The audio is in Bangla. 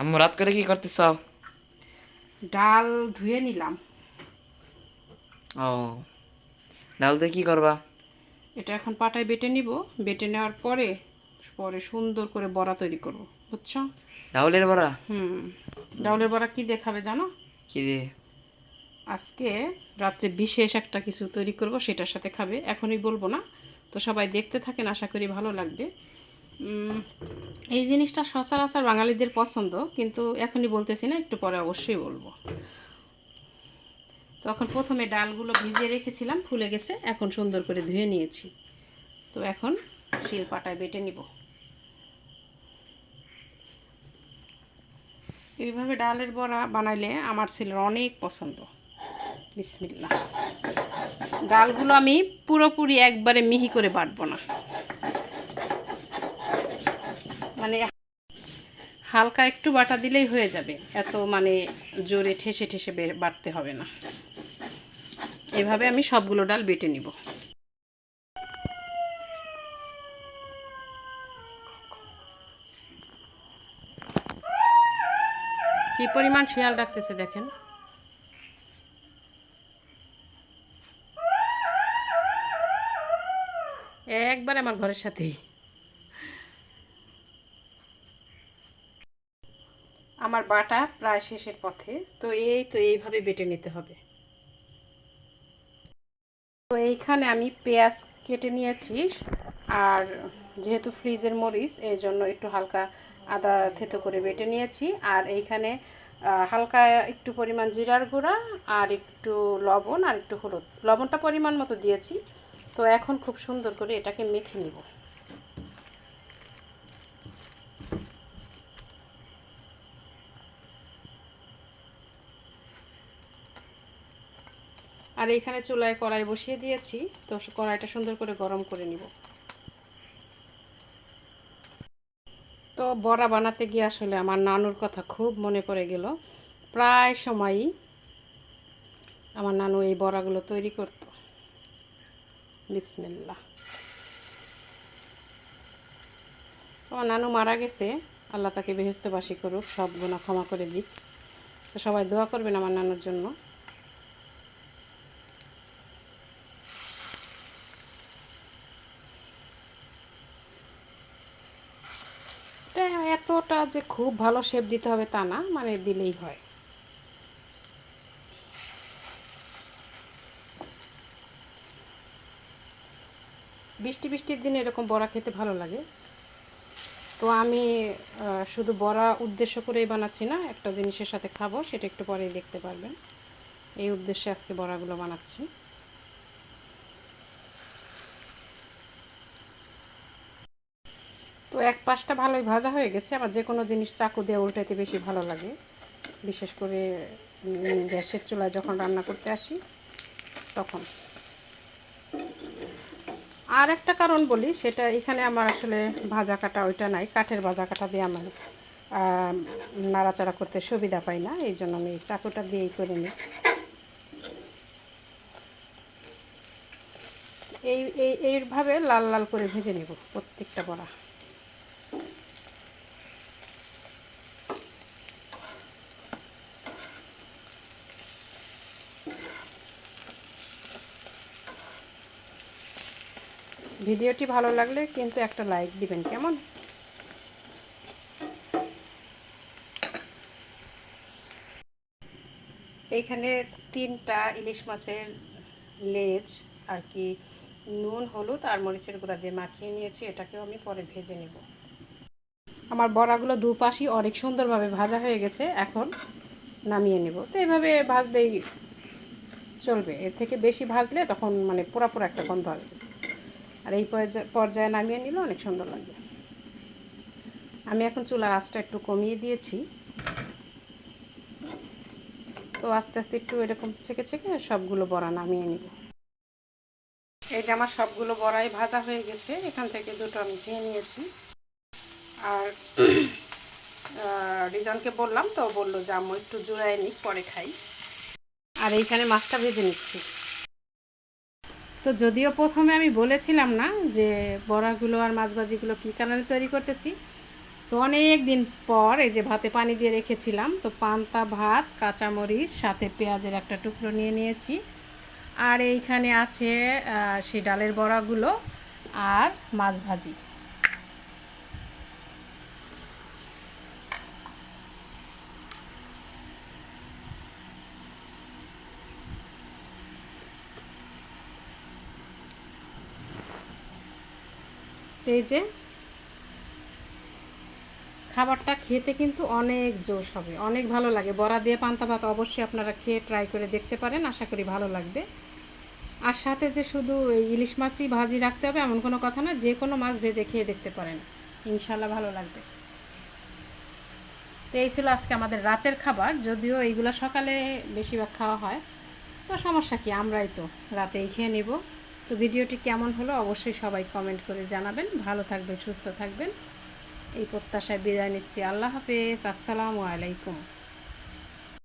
আম্মু রাত করে কি করতেছ? ডাল ধুয়ে নিলাম। ও ডাল দিয়ে কি করবা? এটা এখন পাটায় বেটে নিব। বেটে নেওয়ার পরে পরে সুন্দর করে বড়া তৈরি করব বুঝছ? ডাউলের বড়া? হুম ডাউলের বড়া কি দেখাবে জানো? কি দিয়ে? আজকে রাত্রে বিশেষ একটা কিছু তৈরি করব সেটার সাথে খাবে এখনই বলব না। তো সবাই দেখতে থাকেন আশা করি ভালো লাগবে। এই জিনিসটা সচরাচর বাঙালিদের পছন্দ, কিন্তু এখনই বলতেছি না, একটু পরে অবশ্যই বলব। তখন প্রথমে ডালগুলো ভিজিয়ে রেখেছিলাম, ফুলে গেছে, এখন সুন্দর করে ধুয়ে নিয়েছি। তো এখন শিল পাটায় বেটে নিব। এইভাবে ডালের বড়া বানাইলে আমার ছেলের অনেক পছন্দ। বিসমিল্লা ডালগুলো আমি পুরোপুরি একবারে মিহি করে বাটবো না। মানে হালকা একটু বাটা দিলেই হয়ে যাবে। এত মানে জোরে ঠেসে ঠেসে বাটতে হবে না। এভাবে আমি সবগুলো ডাল বেটে নিব। কি পরিমাণ শিয়াল ডাকতেছে দেখেন। একবার আমার ঘরের সাথেই। আমার বাটা প্রায় শেষের পথে। তো এই, তো এইভাবে বেটে নিতে হবে। তো এইখানে আমি পেঁয়াজ কেটে নিয়েছি আর যেহেতু ফ্রিজের মরিচ, এই জন্য একটু হালকা আদা থেতো করে বেটে নিয়েছি। আর এইখানে হালকা একটু পরিমাণ জিরার গুঁড়া আর একটু লবণ আর একটু হলুদ। লবণটা পরিমাণ মতো দিয়েছি। তো এখন খুব সুন্দর করে এটাকে মেখে নিব। আর এখানে চুলায় কড়াই বসিয়ে দিয়েছি। তো কড়াইটা সুন্দর করে গরম করে নিব। তো বড়া বানাতে গিয়ে আসলে আমার নানুর কথা খুব মনে পড়ে গেল। প্রায় সময়ই আমার নানু এই বড়াগুলো তৈরি করতো। বিসমিল্লা আমার নানু মারা গেছে। আল্লাহ তাকে বেহেস্তবাসী করুক, সব গুণা ক্ষমা করে দিক। তো সবাই দোয়া করবেন আমার নানুর জন্য এটা এতটা যে খুব ভালো শেপ দিতে হবে তা না মানে দিলেই হয়। বৃষ্টি বৃষ্টির দিনে এরকম বড়া খেতে ভালো লাগে। তো আমি শুধু বড়া উদ্দেশ্য করেই বানাচ্ছি না, একটা জিনিসের সাথে খাব, সেটা একটু পরেই দেখতে পারবেন। এই উদ্দেশ্যে আজকে বড়াগুলো বানাচ্ছি। তো এক পাশটা ভালোই ভাজা হয়ে গেছে আমার যে কোনো জিনিস চাকু দিয়ে উল্টাতে বেশি ভালো লাগে। বিশেষ করে গ্যাসের চুলায় যখন রান্না করতে আসি, তখন। আর একটা কারণ বলি, সেটা এখানে আমার আসলে ভাজা কাটা ওইটা নাই, কাঠের ভাজা কাটা দিয়ে আমার নাড়াচাড়া করতে সুবিধা পাই না, এই জন্য আমি চাকুটা দিয়েই করে নিই। এই, এইভাবে লাল লাল করে ভেজে নেব প্রত্যেকটা বড়া। ভিডিওটি ভালো লাগলে কিন্তু একটা লাইক দিবেন, কেমন? এইখানে তিনটা ইলিশ মাছের লেজ আর কি নুন, হলুদ আর মরিচের গুঁড়া দিয়ে মাখিয়ে নিয়েছি, এটাকেও আমি পরে ভেজে নেব। আমার বড়াগুলো দুপাশই অনেক সুন্দরভাবে ভাজা হয়ে গেছে, এখন নামিয়ে নেব। তো এইভাবে ভাজলেই চলবে। এর থেকে বেশি ভাজলে তখন মানে পোড়া একটা গন্ধ আসবে। আর এই পর্যায়ে নামিয়ে নিলে অনেক সুন্দর লাগবে। আমি এখন চুলার আঁচটা একটু কমিয়ে দিয়েছি। তো আস্তে আস্তে একটু এরকম ছেঁকে ছেঁকে সবগুলো বড়া নামিয়ে নিব। এই যে আমার সবগুলো বড়াই ভাজা হয়ে গেছে, এখান থেকে দুটো আমি খেয়ে নিয়েছি। আর রিজনকে বললাম, তো বলল যে আম্মু একটু জোড়ায় নিক, পরে খাই। আর এইখানে মাছটা ভেজে নিচ্ছি। তো যদিও প্রথমে আমি বলেছিলাম না যে বড়াগুলো আর মাছ ভাজিগুলো কী কারণে তৈরি করতেছি, তো অনেক দিন পর এই যে ভাতে পানি দিয়ে রেখেছিলাম, তো পান্তা, ভাত, কাঁচামরিচ, সাথে পেঁয়াজের একটা টুকরো নিয়ে নিয়েছি। আর এইখানে আছে সেই ডালের বড়াগুলো আর মাছ ভাজি এই যে, খাবারটা খেতে কিন্তু অনেক জোশ হবে, অনেক ভালো লাগে। বড়া দিয়ে পান্তা ভাত অবশ্যই আপনারা খেয়ে ট্রাই করে দেখতে পারেন, আশা করি ভালো লাগবে। আর সাথে যে শুধু ইলিশ মাছই ভাজি রাখতে হবে, এমন কোনো কথা না, যে কোনো মাছ ভেজে খেয়ে দেখতে পারেন। ইনশাল্লাহ ভালো লাগবে। তো এই ছিল আজকে আমাদের রাতের খাবার, যদিও এইগুলো সকালে বেশিরভাগ খাওয়া হয়। তো সমস্যা কি? আমরাই তো রাতেই খেয়ে নেব। তো ভিডিওটি কেমন হলো অবশ্যই সবাই কমেন্ট করে জানাবেন। ভালো থাকবেন, সুস্থ থাকবেন। এই প্রত্যাশায় বিদায় নিচ্ছি। আল্লাহ হাফেজ। আসসালামু আলাইকুম।